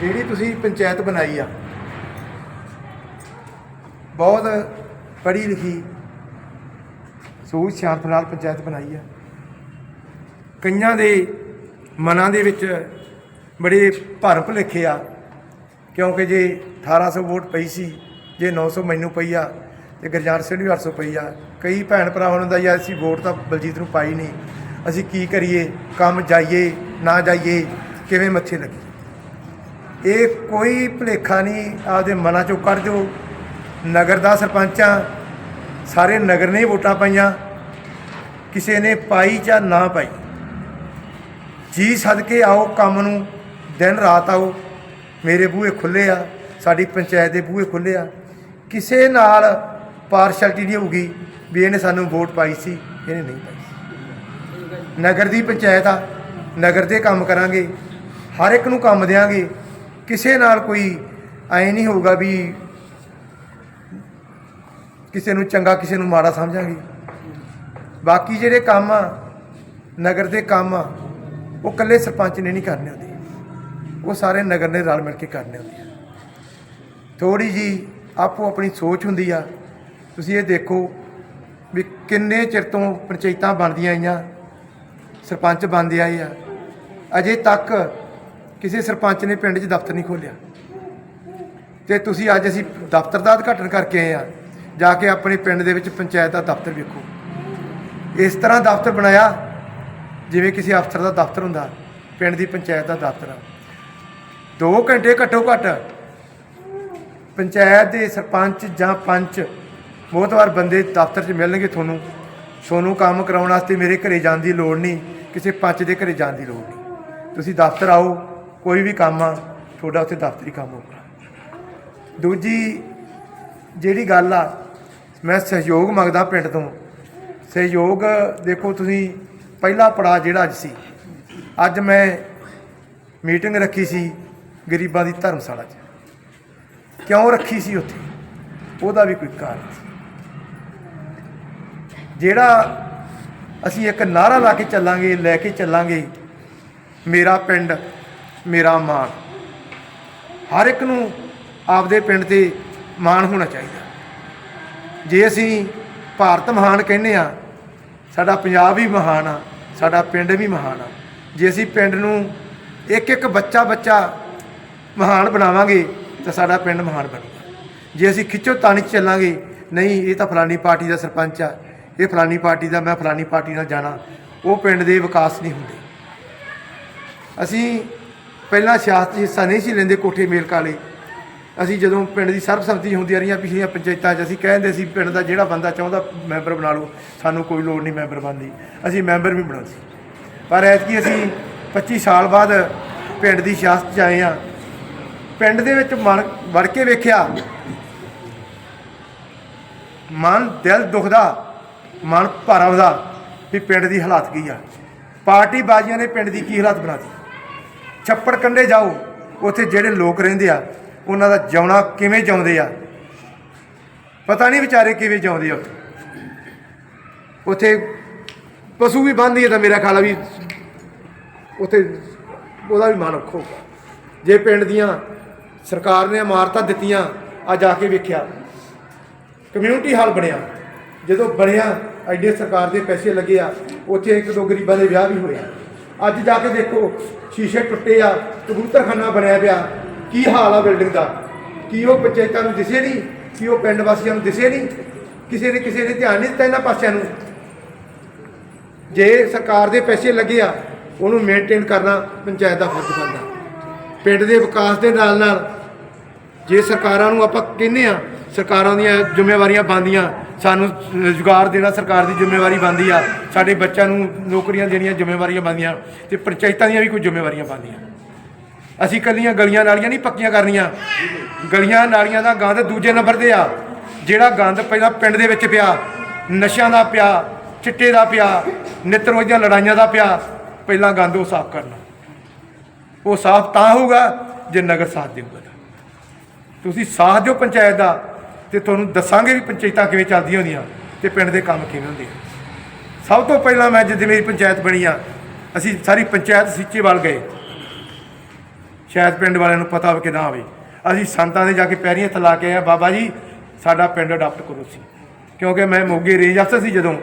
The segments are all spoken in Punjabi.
ਜਿਹੜੀ ਤੁਸੀਂ ਪੰਚਾਇਤ ਬਣਾਈ ਆ? ਬਹੁਤ ਪੜ੍ਹੀ ਲਿਖੀ ਸੂਝ ਸ਼ਾਂਤ ਨਾਲ ਪੰਚਾਇਤ ਬਣਾਈ ਆ। ਕਈਆਂ ਦੇ ਮਨਾਂ ਦੇ ਵਿੱਚ ਬੜੇ ਭਰਮ ਭੁਲੇਖੇ ਆ, ਕਿਉਂਕਿ ਜੇ 1800 ਵੋਟ ਪਈ ਸੀ ਜੇ 900 ਮੈਨੂੰ ਪਈ ਆ ਤੇ ਗੁਰਜਾਰ ਸਿੰਘ ਨੂੰ ਵੀ 800 ਪਈ ਆ, ਕਈ ਭੈਣ ਭਰਾਵਾਂ ਨੂੰ ਦਾ ਯਾਰ ਅਸੀਂ ਵੋਟ ਤਾਂ ਬਲਜੀਤ ਨੂੰ ਪਾਈ ਨਹੀਂ। ਅਸੀਂ ਕੀ ਕਰੀਏ? ਕੰਮ ਜਾਈਏ, ਨਾ ਜਾਈਏ, ਕਿਵੇਂ ਮੱਥੇ ਲੱਗੀ? ਇਹ ਕੋਈ ਭੁਲੇਖਾ ਨਹੀਂ, ਆਪਦੇ ਮਨਾਂ ਚੋਂ ਕੱਢ ਦਿਓ। ਨਗਰ ਦਾ ਸਰਪੰਚ ਆ, ਸਾਰੇ ਨਗਰ ਨੇ ਵੋਟਾਂ ਪਾਈਆਂ। ਕਿਸੇ ਨੇ ਪਾਈ ਜਾਂ ਨਾ ਪਾਈ। ਜੀ ਸਦਕੇ ਆਓ ਕੰਮ ਨੂੰ, ਦਿਨ ਰਾਤ ਆਓ। ਮੇਰੇ ਬੂਹੇ ਖੁੱਲੇ ਆ, ਸਾਡੀ ਪੰਚਾਇਤ ਦੇ ਬੂਹੇ ਖੁੱਲੇ ਆ। ਕਿਸੇ ਨਾਲ ਪਾਰਸ਼ੈਲਿਟੀ ਨਹੀਂ ਹੋਊਗੀ ਵੀ ਇਹਨੇ ਸਾਨੂੰ ਵੋਟ ਪਾਈ ਸੀ, ਇਹਨੇ ਨਹੀਂ ਪਾਈ ਸੀ। ਨਗਰ ਦੀ ਪੰਚਾਇਤ ਆ, ਨਗਰ ਦੇ ਕੰਮ ਕਰਾਂਗੇ, ਹਰ ਇੱਕ ਨੂੰ ਕੰਮ ਦੇਾਂਗੇ ਕਿਸੇ ਨਾਲ ਕੋਈ ਐ ਨਹੀਂ ਹੋਊਗਾ ਵੀ ਕਿਸੇ ਨੂੰ ਚੰਗਾ, ਕਿਸੇ ਨੂੰ ਮਾੜਾ ਸਮਝਾਂਗੇ। ਬਾਕੀ ਜਿਹੜੇ ਕੰਮ ਆ, ਨਗਰ ਦੇ ਕੰਮ ਆ, ਉਹ ਇਕੱਲੇ ਸਰਪੰਚ ਨੇ ਨਹੀਂ ਕਰਨੇ ਹੁੰਦੇ। ਉਹ ਸਾਰੇ ਨਗਰ ਨੇ ਰਲ ਮਿਲ ਕੇ ਕਰਨੇ ਹੁੰਦੇ ਆ। ਥੋੜੀ ਜੀ ਆਪੋ ਆਪਣੀ ਸੋਚ ਹੁੰਦੀ ਆ। ਤੁਸੀਂ ਇਹ ਦੇਖੋ ਵੀ ਕਿੰਨੇ ਚਿਰ ਤੋਂ ਪੰਚਾਇਤਾਂ ਬਣਦੀਆਂ ਆਈਆਂ, ਸਰਪੰਚ ਬਣਦੇ ਆਏ ਆ। ਅਜੇ ਤੱਕ ਕਿਸੇ ਸਰਪੰਚ ਨੇ ਪਿੰਡ 'ਚ ਦਫ਼ਤਰ ਨਹੀਂ ਖੋਲ੍ਹਿਆ। ਤੇ ਤੁਸੀਂ ਅੱਜ ਅਸੀਂ ਦਫ਼ਤਰ ਦਾ ਉਦਘਾਟਨ ਕਰਕੇ ਆਏ ਆ, ਜਾ ਕੇ ਆਪਣੇ ਪਿੰਡ ਦੇ ਵਿੱਚ ਪੰਚਾਇਤ ਦਾ ਦਫ਼ਤਰ ਵੇਖੋ। ਇਸ ਤਰ੍ਹਾਂ ਦਫ਼ਤਰ ਬਣਾਇਆ, ਜਿਵੇਂ ਕਿਸੇ ਅਫਸਰ ਦਾ ਦਫ਼ਤਰ ਹੁੰਦਾ, ਪਿੰਡ ਦੀ ਪੰਚਾਇਤ ਦਾ ਦਫ਼ਤਰ ਆ। 2 ਘੰਟੇ ਘੱਟੋ ਘੱਟ ਪੰਚਾਇਤ ਦੇ ਸਰਪੰਚ ਜਾਂ ਪੰਚ ਬਹੁਤ ਵਾਰ ਬੰਦੇ ਦਫ਼ਤਰ 'ਚ ਮਿਲਣਗੇ ਤੁਹਾਨੂੰ। ਤੁਹਾਨੂੰ ਕੰਮ ਕਰਾਉਣ ਵਾਸਤੇ ਮੇਰੇ ਘਰੇ ਜਾਣ ਦੀ ਲੋੜ ਨਹੀਂ, ਕਿਸੇ ਪੰਚ ਦੇ ਘਰੇ ਜਾਣ ਦੀ ਲੋੜ ਨਹੀਂ। ਤੁਸੀਂ ਦਫ਼ਤਰ ਆਓ, ਕੋਈ ਵੀ ਕੰਮ ਆ, ਤੁਹਾਡਾ ਉੱਥੇ ਦਫ਼ਤਰੀ ਕੰਮ ਹੋਊਗਾ। ਦੂਜੀ ਜਿਹੜੀ ਗੱਲ ਆ, ਮੈਂ ਸਹਿਯੋਗ ਮੰਗਦਾ ਪਿੰਡ ਤੋਂ। ਸਹਿਯੋਗ ਦੇਖੋ ਤੁਸੀਂ, ਪਹਿਲਾ ਪੜਾ ਜਿਹੜਾ ਅੱਜ ਸੀ। ਅੱਜ ਮੈਂ ਮੀਟਿੰਗ ਰੱਖੀ ਸੀ ਗਰੀਬਾਂ ਦੀ ਧਰਮਸ਼ਾਲਾ 'ਚ। ਕਿਉਂ ਰੱਖੀ ਸੀ ਉੱਥੇ? ਉਹਦਾ ਵੀ ਕੋਈ ਕਾਰਨ ਸੀ। ਜਿਹੜਾ ਅਸੀਂ ਇੱਕ ਨਾਰਾ ਲਾ ਕੇ ਚੱਲਾਂਗੇ, ਲੈ ਕੇ ਚੱਲਾਂਗੇ, ਮੇਰਾ ਪਿੰਡ, ਮੇਰਾ ਮਾਣ ਹਰ ਇੱਕ ਨੂੰ ਆਪਦੇ ਪਿੰਡ ਤੇ ਮਾਣ ਹੋਣਾ ਚਾਹੀਦਾ। ਜੇ ਅਸੀਂ ਭਾਰਤ ਮਹਾਨ ਕਹਿੰਦੇ ਆ ਸਾਡਾ ਪੰਜਾਬ ਵੀ ਮਹਾਨ ਆ, ਸਾਡਾ ਪਿੰਡ ਵੀ ਮਹਾਨ ਆ। ਜੇ ਅਸੀਂ ਪਿੰਡ ਨੂੰ ਇੱਕ ਇੱਕ ਬੱਚਾ ਬੱਚਾ ਮਹਾਨ ਬਣਾਵਾਂਗੇ ਤਾਂ ਸਾਡਾ ਪਿੰਡ ਮਹਾਨ ਬਣੂਗਾ। ਜੇ ਅਸੀਂ ਖਿੱਚੋ ਤਾਣੀ 'ਚ ਚੱਲਾਂਗੇ, ਨਹੀਂ, ਇਹ ਤਾਂ ਫਲਾਨੀ ਪਾਰਟੀ ਦਾ ਸਰਪੰਚ ਆ। ਇਹ ਫਲਾਨੀ ਪਾਰਟੀ ਦਾ, ਮੈਂ ਫਲਾਨੀ ਪਾਰਟੀ ਨਾਲ ਜਾਣਾ। ਉਹ ਪਿੰਡ ਦੇ ਵਿਕਾਸ ਨਹੀਂ ਹੁੰਦੇ। ਅਸੀਂ ਪਹਿਲਾਂ ਸਿਆਸਤ ਹਿੱਸਾ ਨਹੀਂ ਸੀ ਲੈਂਦੇ ਕੋਠੇ ਮੇਲ ਕਾਲੇ ਅਸੀਂ ਜਦੋਂ ਪਿੰਡ ਦੀ ਸਰਬਸੰਮਤੀ ਹੁੰਦੀਆਂ ਰਹੀਆਂ ਪਿਛਲੀਆਂ ਪੰਚਾਇਤਾਂ 'ਚ, ਅਸੀਂ ਕਹਿੰਦੇ ਸੀ ਪਿੰਡ ਦਾ ਜਿਹੜਾ ਬੰਦਾ ਚਾਹੁੰਦਾ ਮੈਂਬਰ ਬਣਾ ਲਓ। ਸਾਨੂੰ ਕੋਈ ਲੋੜ ਨਹੀਂ ਮੈਂਬਰ ਬਣਦੀ ਅਸੀਂ ਮੈਂਬਰ ਵੀ ਬਣਾਉਂਦੇ ਪਰ ਐਤਕੀ ਅਸੀਂ 25 ਸਾਲ ਬਾਅਦ ਪਿੰਡ ਦੀ ਸਿਆਸਤ 'ਚ ਆਏ ਆ। ਪਿੰਡ ਦੇ ਵਿੱਚ ਮਨ ਵੜ ਕੇ ਵੇਖਿਆ। ਮਨ ਦਿਲ ਦੁਖਦਾ, ਮਨ ਭਰਵਦਾ ਵੀ ਪਿੰਡ ਦੀ ਹਾਲਾਤ ਕੀ ਆ। ਪਾਰਟੀ ਬਾਜ਼ੀਆਂ ਨੇ ਪਿੰਡ ਦੀ ਕੀ ਹਾਲਾਤ ਬਣਾਤੀ ਛੱਪੜ ਕੰਡੇ ਜਾਓ, ਉੱਥੇ ਜਿਹੜੇ ਲੋਕ ਰਹਿੰਦੇ ਆ, ਉਹਨਾਂ ਦਾ ਜਿਉਣਾ ਕਿਵੇਂ ਜਿਉਂਦੇ ਆ? ਪਤਾ ਨਹੀਂ ਵਿਚਾਰੇ ਕਿਵੇਂ ਜਿਉਂਦੇ ਆ ਉੱਥੇ। ਉੱਥੇ ਪਸ਼ੂ ਵੀ ਬੰਨ੍ਹਦੀ ਹੈ ਤਾਂ ਮੇਰਾ ਖਿਆਲ ਵੀ ਉੱਥੇ ਉਹਦਾ ਵੀ ਮਨ ਰੱਖੋ। ਜੇ ਪਿੰਡ ਦੀਆਂ ਸਰਕਾਰ ਨੇ ਇਮਾਰਤਾਂ ਦਿੱਤੀਆਂ ਆ ਜਾ ਕੇ ਵੇਖਿਆ। ਕਮਿਊਨਿਟੀ ਹਾਲ ਬਣਿਆ। ਜਦੋਂ ਬਣਿਆ ਐਡੇ ਸਰਕਾਰ ਦੇ ਪੈਸੇ ਲੱਗੇ ਆ, ਉੱਥੇ ਇੱਕ ਦੋ ਗਰੀਬਾਂ ਦੇ ਵਿਆਹ ਵੀ ਹੋਏ ਅੱਜ ਜਾ ਕੇ ਦੇਖੋ, ਸ਼ੀਸ਼ੇ ਟੁੱਟੇ ਆ, ਕਬੂਤਰਖਾਨਾ ਬਣਿਆ ਪਿਆ। ਕੀ ਹਾਲ ਆ ਬਿਲਡਿੰਗ ਦਾ? ਕੀ ਉਹ ਪੰਚਾਇਤਾਂ ਨੂੰ ਦਿਸੇ ਨਹੀਂ? ਕੀ ਉਹ ਪਿੰਡ ਵਾਸੀਆਂ ਨੂੰ ਦਿਸੇ ਨਹੀਂ? ਕਿਸੇ ਨੇ ਕਿਸੇ ਨੇ ਧਿਆਨ ਨਹੀਂ ਦਿੱਤਾ ਇਹਨਾਂ ਪਾਸਿਆਂ ਨੂੰ? ਜੇ ਸਰਕਾਰ ਦੇ ਪੈਸੇ ਲੱਗੇ ਆ, ਉਹਨੂੰ ਮੇਨਟੇਨ ਕਰਨਾ ਪੰਚਾਇਤ ਦਾ ਫਰਜ਼ ਬਣਦਾ। ਪਿੰਡ ਦੇ ਵਿਕਾਸ ਦੇ ਨਾਲ ਨਾਲ ਜੇ ਸਰਕਾਰਾਂ ਨੂੰ ਆਪਾਂ ਕਹਿੰਦੇ ਆ ਸਰਕਾਰਾਂ ਦੀਆਂ ਜ਼ਿੰਮੇਵਾਰੀਆਂ ਬਣਦੀਆਂ, ਸਾਨੂੰ ਰੁਜ਼ਗਾਰ ਦੇਣਾ ਸਰਕਾਰ ਦੀ ਜ਼ਿੰਮੇਵਾਰੀ ਬਣਦੀ ਆ, ਸਾਡੇ ਬੱਚਿਆਂ ਨੂੰ ਨੌਕਰੀਆਂ ਦੇਣੀਆਂ ਜ਼ਿੰਮੇਵਾਰੀਆਂ ਬਣਦੀਆਂ ਤੇ ਪੰਚਾਇਤਾਂ ਦੀਆਂ ਵੀ ਕੋਈ ਜ਼ਿੰਮੇਵਾਰੀਆਂ ਬਣਦੀਆਂ। ਅਸੀਂ ਕੱਲੀਆਂ ਗਲੀਆਂ ਨਾਲੀਆਂ ਨਹੀਂ ਪੱਕੀਆਂ ਕਰਨੀਆਂ। ਗਲੀਆਂ ਨਾਲੀਆਂ ਦਾ ਗੰਦ ਦੂਜੇ ਨੰਬਰ ਤੇ ਆ। ਜਿਹੜਾ ਗੰਦ ਪਹਿਲਾਂ ਪਿੰਡ ਦੇ ਵਿੱਚ ਪਿਆ, ਨਸ਼ਿਆਂ ਦਾ ਪਿਆ, ਚਿੱਟੇ ਦਾ ਪਿਆ ਨਿੱਤ ਰੋਜ਼ ਲੜਾਈਆਂ ਦਾ ਪਿਆ, ਪਹਿਲਾਂ ਗੰਦ ਉਹ ਸਾਫ਼ ਕਰਨਾ। ਉਹ ਸਾਫ਼ ਤਾਂ ਹੋਊਗਾ ਜੇ ਨਗਰ ਸਾਥ ਦੇਊਗਾ। ਤੁਸੀਂ ਸਾਥ ਦਿਓ ਪੰਚਾਇਤ ਦਾ ਤੇ ਤੁਹਾਨੂੰ ਦੱਸਾਂਗੇ ਵੀ ਪੰਚਾਇਤਾਂ ਕਿਵੇਂ ਚੱਲਦੀਆਂ ਹੁੰਦੀਆਂ ਤੇ ਪਿੰਡ ਦੇ ਕੰਮ ਕਿਵੇਂ ਹੁੰਦੇ ਸਭ ਤੋਂ ਪਹਿਲਾਂ ਮੈਂ ਜਿੱਦ ਮੇਰੀ ਪੰਚਾਇਤ ਬਣੀ ਆ, ਅਸੀਂ ਸਾਰੀ ਪੰਚਾਇਤ ਸੀਚੇਵਾਲ ਗਏ। ਸ਼ਾਇਦ ਪਿੰਡ ਵਾਲਿਆਂ ਨੂੰ ਪਤਾ ਹੋਵੇ ਕਿ ਨਾ ਹੋਵੇ। ਅਸੀਂ ਸੰਤਾਂ ਦੇ ਜਾ ਕੇ ਪੈਰੀਂ ਹੱਥ ਲਾ ਕੇ ਆਏ ਬਾਬਾ ਜੀ, ਸਾਡਾ ਪਿੰਡ ਅਡਾਪਟ ਕਰੋ ਸੀ ਕਿਉਂਕਿ ਮੈਂ ਮੋਗੇ ਰੇਂਜ ਅਫਸਰ ਸੀ ਜਦੋਂ।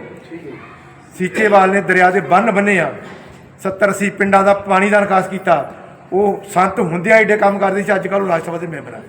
ਸੀਚੇਵਾਲ ਨੇ ਦਰਿਆ ਦੇ ਬੰਨ ਬੰਨੇ ਆ 70 ਅੱਸੀ ਪਿੰਡਾਂ ਦਾ ਪਾਣੀ ਦਾ ਨਿਕਾਸ ਕੀਤਾ। ਉਹ ਸੰਤ ਹੁੰਦਿਆਂ ਏਡੇ ਕੰਮ ਕਰਦੇ ਸੀ, ਅੱਜ ਕੱਲ੍ਹ ਉਹ ਰਾਜ ਸਭਾ ਦੇ ਮੈਂਬਰ ਆ।